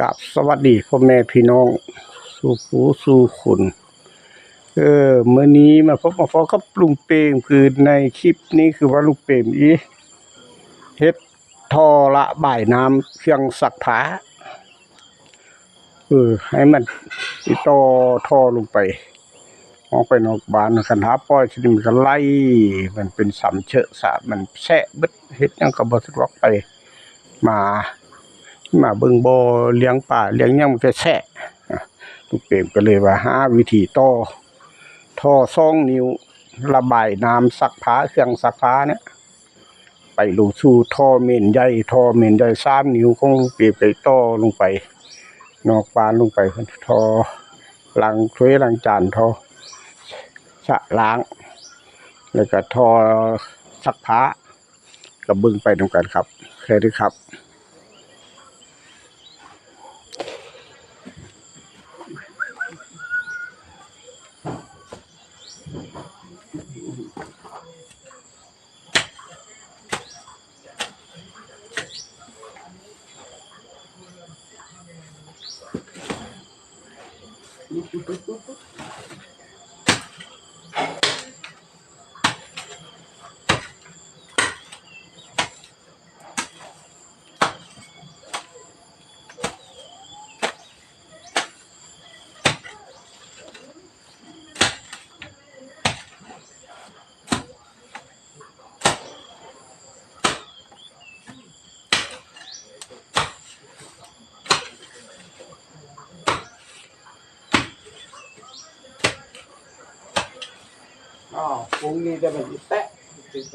กับสวัสดีพ่อแม่พี่น้องสู่ผู้สู่คุณเออเมื้อนี้มาพบมาพอกับลุงเปงคือในคลิปนี้คือว่าลุงเปงอีเฮ็ดทอละบ่ายน้ำเครื่องซักผาเออให้มันอีต่อท่อลงไปออกไปนอกบ้านคันหาปล่อยสิมันก็ไล่มันเป็นสำเชอะสะมันแซะบิดเฮ็ดยังก็บ่สะดวกไปมา มาเบิ่งบ่อเลี้ยงป่าเลี้ยงยังมันก็แฉะลูกเปรมก็เลยว่าหาวิธีต่อท่อซองนิ้วระบายน้ำซักผ้าเครื่องซักผ้าเนี่ย ไปลงสู่ท่อเมนใหญ่ท่อเมนใหญ่สามนิ้วของลูกเปรมไปต่อลงไป นอกบ้านลงไปท่อล้างถ้วยล้างจานท่อชะล้าง แล้วก็ท่อซักผ้าก็เบิ่งไปนำกันครับเคยได้ครับ Ну, тут, тут, тут. อ๋อพรุ่งนี้จะเป็นแตะถึงไป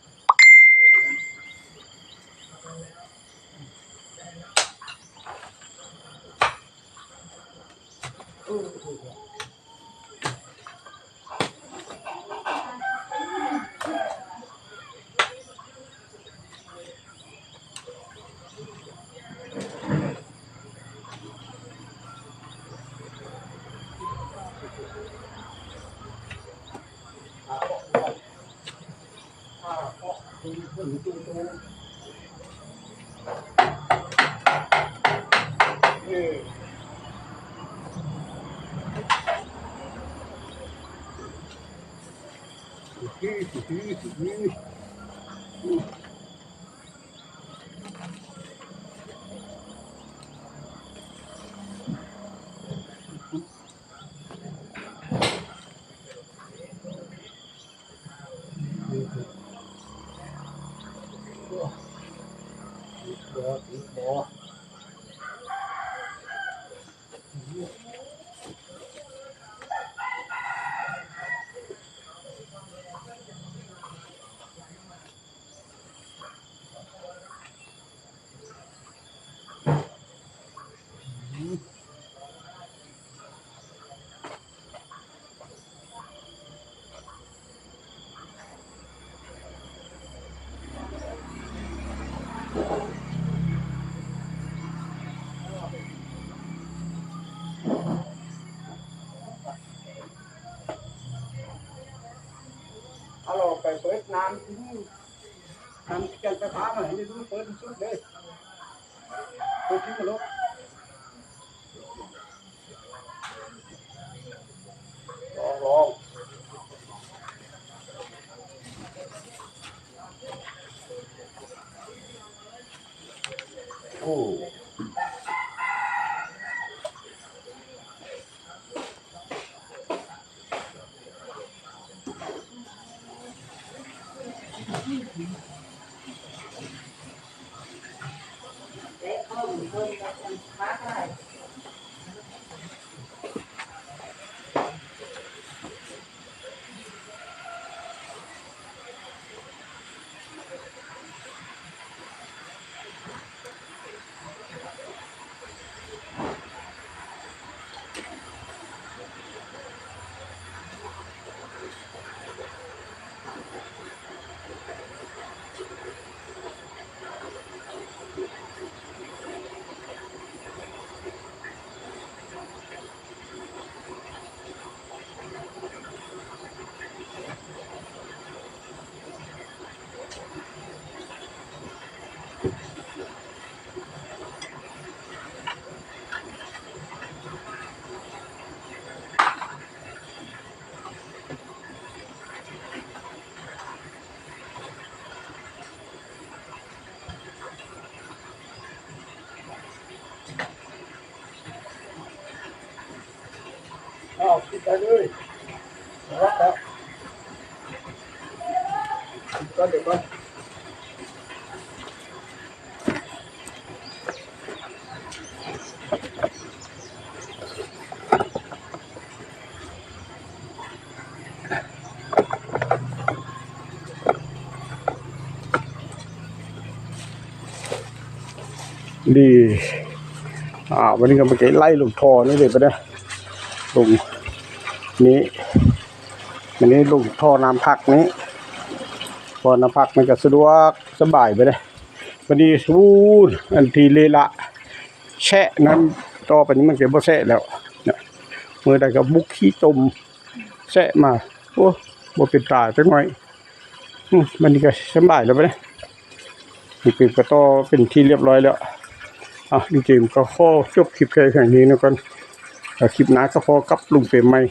เพ ราะ เออเอาลงไปเปิดน้ำที่น้ำกันไปพามาให้ดูเปิดสุดเลยเปิดที่มันลบลองลองโอ้ อ้าวปิด ไปเลยรับแล้วก่อนเดี๋ยวก่อนดี อ่า วันนี้ก็เมื่อกี้ไล่ลงทอนี่เลยไปนะลง นี้วันนี้ลงท่อน้ำพักนี้พอน้ำพักมันก็สะดวกสบายไปเลยวันนี้วูนอันทีเลละแช่นั้นต่อไปนี้มันก็บ่แช่แล้วเมื่อใดก็บุกขี้ตมแช่มาโอ้บ่เป็นตาจังหน่อยมันนี่ก็สบายแล้วไปเลยนี่เป็นกระต่อเป็นที่เรียบร้อยแล้วอะจริงๆก็ข้อจบคลิปแค่แค่นี้นะก่อนคลิปหน้าก็พอกับลุงเปรมใหม่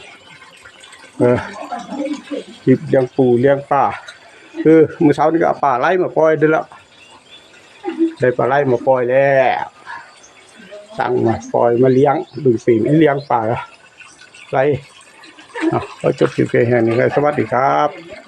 คลิปเลี้ยงปูเลี้ยงป่าคือมื่อเช้านี้ก็ป่าไล่มาปล่อยได้แล้วได้ป่าไล่มาปล่อยแล้วสั่งมาปล่อยมาเลี้ยงลุงเปรมเลี้ยงป่าไล่อะก็จบคลิปแค่นี้ครับสวัสดีครับ